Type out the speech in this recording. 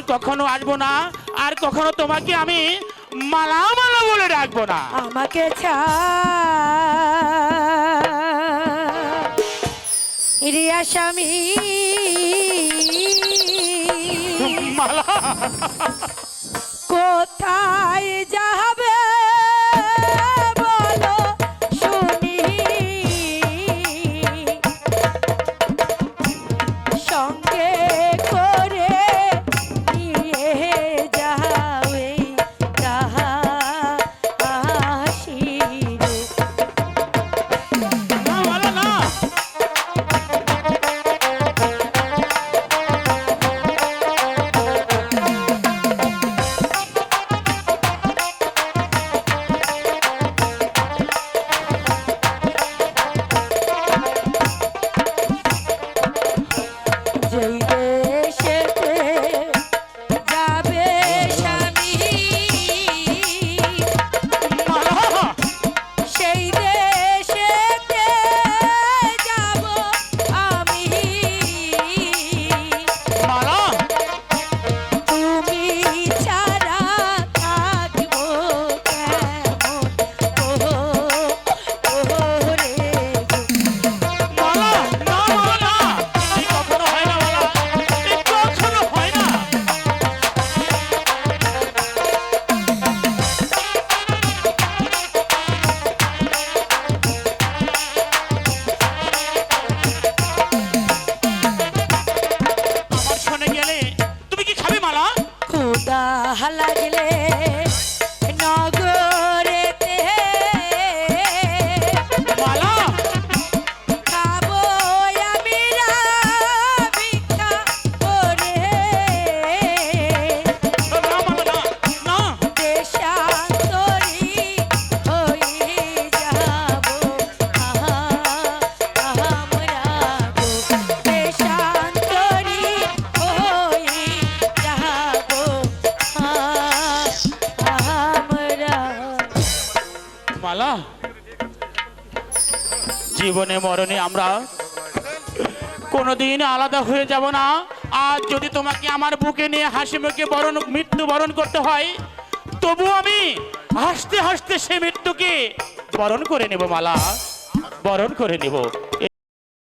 আর কখনো আসব না আর কখনো তোমাকে আমি মালা মালা বলে রাখব না। আমাকে রিয়া স্বামী মালা। খুদা লাগলে নগরেতে মালা জীবনে মরণে আমরা কোনোদিন আলাদা হয়ে যাব না। আর যদি তোমাকে আমার বুকে নিয়ে হাসি মুখে বরণ, মৃত্যু বরণ করতে হয়, তবু আমি হাসতে হাসতে সে মৃত্যুকে বরণ করে নেব মালা। বরণ করে নেব।